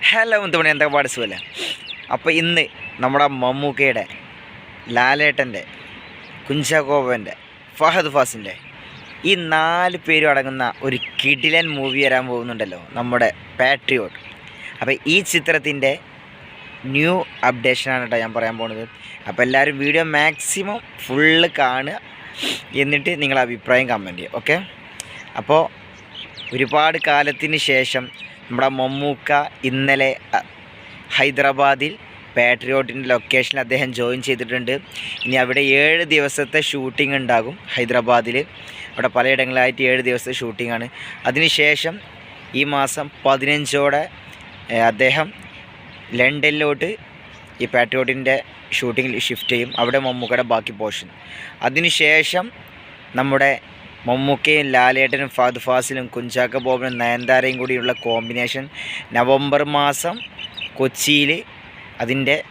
Hello മുത്തുമണി എന്തൊക്കെ പാട് സുഖല്ല? അപ്പോൾ ഇന്ന് നമ്മുടെ മമ്മൂക്കയുടെ ലാലേട്ടന്റെ കുഞ്ചാക്കോബന്റെ ഫഹദ് ഫാസിന്റെ ഈ നാല് പേരും അടങ്ങുന്ന ഒരു കിടിലൻ മൂവി വരാൻ പോകുന്നുണ്ടല്ലോ നമ്മുടെ പാട്രിയോട്ട് അപ്പോൾ ഈ ചിത്രത്തിന്റെ ന്യൂ അപ്ഡേഷനാണ് കേട്ടോ ഞാൻ പറയാൻ പോകുന്നത് അപ്പോൾ എല്ലാവരും വീഡിയോ മാക്സിമം ഫുള്ള് കാണുക എന്നിട്ട് നിങ്ങളുടെ അഭിപ്രായം കമന്റ് ചെയ്യുക ഓക്കെ അപ്പോൾ ഒരുപാട് കാലത്തിന് ശേഷം നമ്മുടെ മമ്മൂക്ക ഇന്നലെ ഹൈദരാബാദിൽ പാട്രിയോട്ടിന്റെ ലൊക്കേഷനിൽ അദ്ദേഹം ജോയിൻ ചെയ്തിട്ടുണ്ട്. ഇനി അവിടെ ഏഴ് ദിവസത്തെ ഷൂട്ടിംഗ് ഉണ്ടാകും ഹൈദരാബാദിൽ. അവിടെ പലയിടങ്ങളിലായിട്ട് ഏഴ് ദിവസത്തെ ഷൂട്ടിംഗ് ആണ്. അതിനുശേഷം ഈ മാസം പതിനഞ്ചോടെ അദ്ദേഹം ലണ്ടനിലോട്ട് ഈ പാട്രിയോട്ടിന്റെ ഷൂട്ടിങ്ങിൽ ഷിഫ്റ്റ് ചെയ്യും. അവിടെ മമ്മൂക്കയുടെ ബാക്കി പോർഷൻ. അതിനുശേഷം നമ്മുടെ മമ്മൂക്കയും ലാലേട്ടനും ഫാദ് ഫാസിലും കുഞ്ചാക്ക ബോബനും നയൻതാരയും കൂടിയുള്ള കോമ്പിനേഷൻ നവംബർ മാസം കൊച്ചിയിൽ അതിന്റെ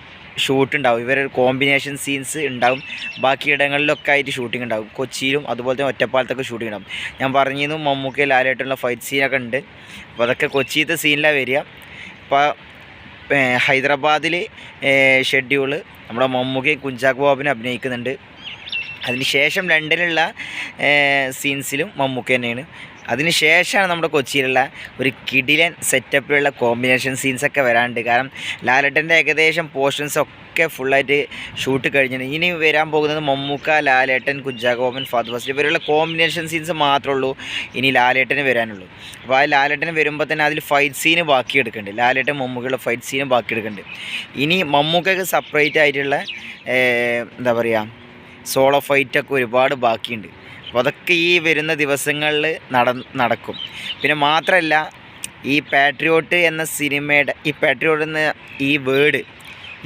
ഷൂട്ട് ഉണ്ടാവും ഇവരുടെ കോമ്പിനേഷൻ സീൻസ് ഉണ്ടാവും. ബാക്കി ഇടങ്ങളിലൊക്കെ ആയിട്ട് ഷൂട്ടിംഗ് ഉണ്ടാവും. കൊച്ചിയിലും അതുപോലെ തന്നെ ഒറ്റപ്പാലത്തൊക്കെ ഷൂട്ടിംഗ് ഉണ്ടാവും. ഞാൻ പറഞ്ഞിരുന്നു മമ്മൂക്കയും ലാലേട്ടനുള്ള ഫൈറ്റ് സീനൊക്കെ ഉണ്ട്. അപ്പോൾ അതൊക്കെ കൊച്ചിയിലത്തെ സീനിലാണ് വരിക. ഇപ്പോൾ ഹൈദരാബാദിൽ ഷെഡ്യൂൾ നമ്മുടെ മമ്മൂക്കയും കുഞ്ചാക്ക് ബോബനും അഭിനയിക്കുന്നുണ്ട്. അതിന് ശേഷം ലണ്ടനിലുള്ള സീൻസിലും മമ്മൂക്ക തന്നെയാണ്. അതിനുശേഷമാണ് നമ്മുടെ കൊച്ചിയിലുള്ള ഒരു കിടിലൻ സെറ്റപ്പിലുള്ള കോമ്പിനേഷൻ സീൻസൊക്കെ വരാണ്ട് കാരണം ലാലേട്ടന്റെ ഏകദേശം പോർഷൻസ് ഒക്കെ ഫുള്ളായിട്ട് ഷൂട്ട് കഴിഞ്ഞിട്ടുണ്ട് ഇനി വരാൻ പോകുന്നത് മമ്മൂക്ക ലാലേട്ടൻ കുഞ്ചാകോമൻ ഫാദ് ഫസ്റ്റ് ഇവരുള്ള കോമ്പിനേഷൻ സീൻസ് മാത്രമേ ഉള്ളൂ ഇനി ലാലേട്ടന് വരാനുള്ളൂ. അപ്പോൾ ആ ലാലേട്ടന് വരുമ്പോൾ തന്നെ അതിൽ ഫൈറ്റ് സീന് ബാക്കി എടുക്കുന്നുണ്ട് ലാലേട്ടൻ മമ്മൂക്കയുള്ള ഫൈറ്റ് സീന് ബാക്കി എടുക്കുന്നുണ്ട് ഇനി മമ്മൂക്കയ്ക്ക് സെപ്പറേറ്റ് ആയിട്ടുള്ള എന്താ പറയുക സോളോ ഫൈറ്റൊക്കെ ഒരുപാട് ബാക്കിയുണ്ട്. അപ്പോൾ അതൊക്കെ ഈ വരുന്ന ദിവസങ്ങളിൽ നട നടക്കും. പിന്നെ മാത്രമല്ല ഈ പാട്രിയോട്ട് എന്ന സിനിമയുടെ ഈ പാട്രിയോട്ട് എന്ന ഈ വേർഡ്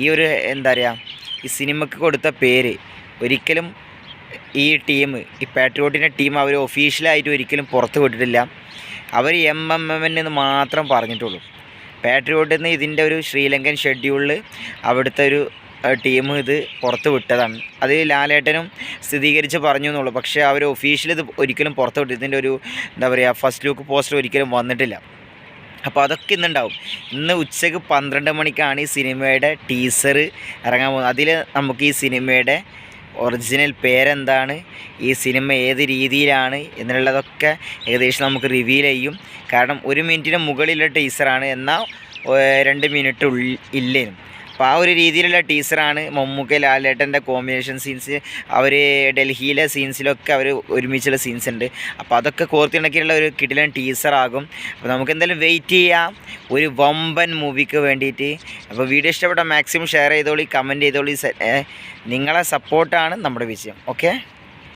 ഈ ഒരു എന്താ പറയുക ഈ സിനിമയ്ക്ക് കൊടുത്ത പേര് ഒരിക്കലും ഈ ടീം ഈ പാട്രിയോട്ടിന്റെ ടീം അവർ ഒഫീഷ്യലായിട്ട് ഒരിക്കലും പുറത്ത് വിട്ടിട്ടില്ല. അവർ എം എം എം എന്ന് മാത്രം പറഞ്ഞിട്ടുള്ളൂ. പാട്രിയോട്ടിൽ നിന്ന് ഇതിന്റെ ഒരു ശ്രീലങ്കൻ ഷെഡ്യൂളിൽ അവിടുത്തെ ഒരു ടീം ഇത് പുറത്ത് വിട്ടതാണ്. അത് ലാലേട്ടനും സ്ഥിരീകരിച്ച് പറഞ്ഞു എന്നുള്ളൂ. പക്ഷേ അവർ ഒഫീഷ്യൽ ഇത് ഒരിക്കലും പുറത്ത് വിട്ടു ഇതിന്റെ ഒരു എന്താ പറയുക ഫസ്റ്റ് ലുക്ക് പോസ്റ്റർ ഒരിക്കലും വന്നിട്ടില്ല. അപ്പോൾ അതൊക്കെ ഇന്നുണ്ടാവും. ഇന്ന് ഉച്ചയ്ക്ക് പന്ത്രണ്ട് മണിക്കാണ് ഈ സിനിമയുടെ ടീസർ ഇറങ്ങാൻ പോകുന്നത്. അതിൽ നമുക്ക് ഈ സിനിമയുടെ ഒറിജിനൽ പേരെന്താണ് ഈ സിനിമ ഏത് രീതിയിലാണ് എന്നുള്ളതൊക്കെ ഏകദേശം നമുക്ക് റിവീൽ ചെയ്യും. കാരണം ഒരു മിനിറ്റിന് മുകളിലുള്ള ടീസറാണ് എന്നാൽ രണ്ട് മിനിറ്റ് ഉള്ളിൽ ഇല്ലേനും. അപ്പോൾ ആ ഒരു രീതിയിലുള്ള ടീസറാണ് മമ്മൂക്ക ലാലേട്ടന്റെ കോമ്പിനേഷൻ സീൻസ് അവർ ഡൽഹിയിലെ സീൻസിലൊക്കെ അവർ ഒരുമിച്ചുള്ള സീൻസ് ഉണ്ട്. അപ്പോൾ അതൊക്കെ കോർത്തിണക്കിയുള്ള ഒരു കിടിലൻ ടീസറാകും. അപ്പോൾ നമുക്ക് എന്തായാലും വെയിറ്റ് ചെയ്യാം. ഒരു വമ്പൻ മൂവിക്ക് വേണ്ടിയിട്ട്. അപ്പോൾ വീഡിയോ ഇഷ്ടപ്പെട്ട മാക്സിമം ഷെയർ ചെയ്തോളി കമന്റ് ചെയ്തോളി. നിങ്ങളെ സപ്പോർട്ടാണ് നമ്മുടെ വിജയം. ഓക്കെ